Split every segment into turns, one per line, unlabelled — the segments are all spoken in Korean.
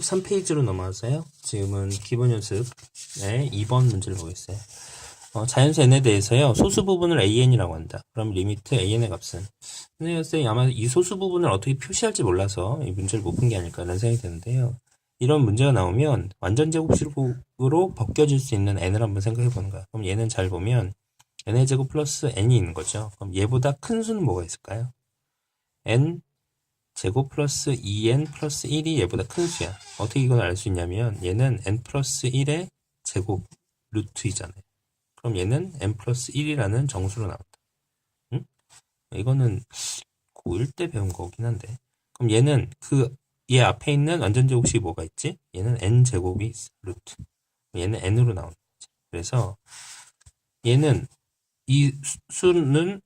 13페이지로 넘어와서요. 지금은 기본 연습의 2번 문제를 보겠어요. 어, 자연수 n에 대해서요. 소수 부분을 an이라고 한다. 그럼 리미트 an의 값은 선생님 아마 이 소수 부분을 어떻게 표시할지 몰라서 이 문제를 못 푼 게 아닐까라는 생각이 드는데요. 이런 문제가 나오면 완전 제곱식으로 벗겨질 수 있는 n을 한번 생각해 보는 거야. 그럼 얘는 잘 보면 n의 제곱 플러스 n이 있는 거죠. 그럼 얘보다 큰 수는 뭐가 있을까요? n 제곱 플러스 2n 플러스 1이 얘보다 큰 수야. 어떻게 이걸 알 수 있냐면 얘는 n 플러스 1의 제곱 루트이잖아요. 그럼 얘는 n 플러스 1이라는 정수로 나온다. 응? 이거는 고1 때 배운 거긴 한데. 그럼 얘는 그 얘 앞에 있는 완전 제곱식이 뭐가 있지? 얘는 n 제곱이 있어. 루트. 얘는 n으로 거지. 그래서 얘는 이 수- 수는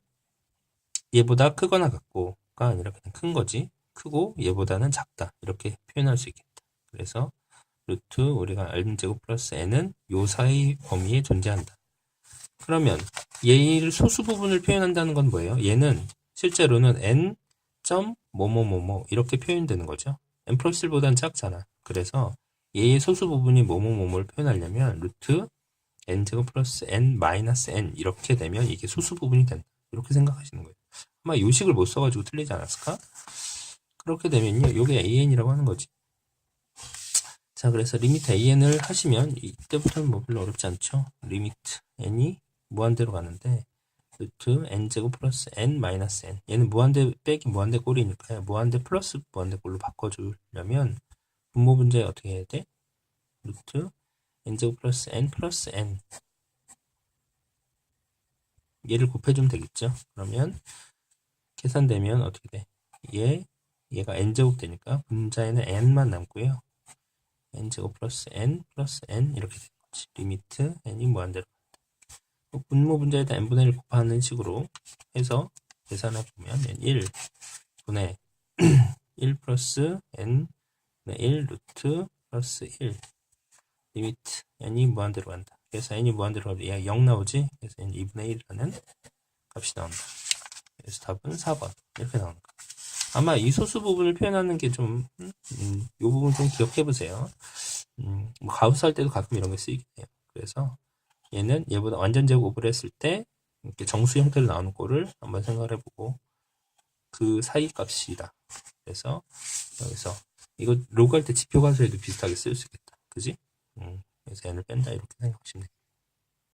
얘보다 크거나 같고가 아니라 그냥 큰 거지. 크고 얘보다는 작다. 이렇게 표현할 수 있겠다. 그래서 루트 우리가 n제곱 플러스 n은 요 사이 범위에 존재한다. 그러면 얘를 소수 부분을 표현한다는 건 뭐예요? 얘는 실제로는 n 점 뭐뭐뭐뭐 이렇게 표현되는 거죠. n 플러스 1보다는 작잖아. 그래서 얘의 소수 부분이 뭐뭐뭐뭐를 표현하려면 루트 n제곱 플러스 n 마이너스 n 이렇게 되면 이게 소수 부분이 된다. 이렇게 생각하시는 거예요. 아마 요식을 못 써가지고 틀리지 않았을까? 그렇게 되면요, 요게 an이라고 하는 거지. 자, 그래서 리미트 an을 하시면 이때부터는 뭐 별로 어렵지 않죠. 리미트 n이 무한대로 가는데 루트 n제곱 플러스 n 마이너스 n 얘는 무한대 빼기 무한대 꼴이니까요. 무한대 플러스 무한대 꼴로 바꿔주려면 분모 분자에 어떻게 해야 돼? 루트 n제곱 플러스 n 플러스 n 얘를 곱해주면 되겠죠. 그러면 계산되면 어떻게 돼? 얘 얘가 n제곱 되니까 분자에는 n만 남고요. n제곱 플러스 n 플러스 n 이렇게 되는 거지. 리미트 n이 무한대로 뭐 분모 분자에다 n분의 1 곱하는 식으로 해서 계산해 보면 1 분의 1 플러스 n 분의 1 루트 플러스 1 리미트 n이 무한대로 간다. 그래서 n이 무한대로 가면 얘가 0 나오지? 그래서 n 2분의 1이라는 값이 나온다. 그래서 답은 4번 이렇게 나오는. 아마 이 소수 부분을 표현하는 게 좀, 음, 음, 이 부분 좀 기억해 보세요. 음, 뭐 가우스 할 때도 가끔 이런 게 쓰이긴 해요. 그래서 얘는 얘보다 완전 제곱을 했을 때 이렇게 정수 형태로 나오는 꼴을 한번 생각을 해보고 그 사이 값이다. 그래서 여기서 이거 로그 할 때 지표 가수에도 비슷하게 쓸 수 있겠다. 그지? 음, 그래서 n을 뺀다 이렇게 생각하시면 돼요.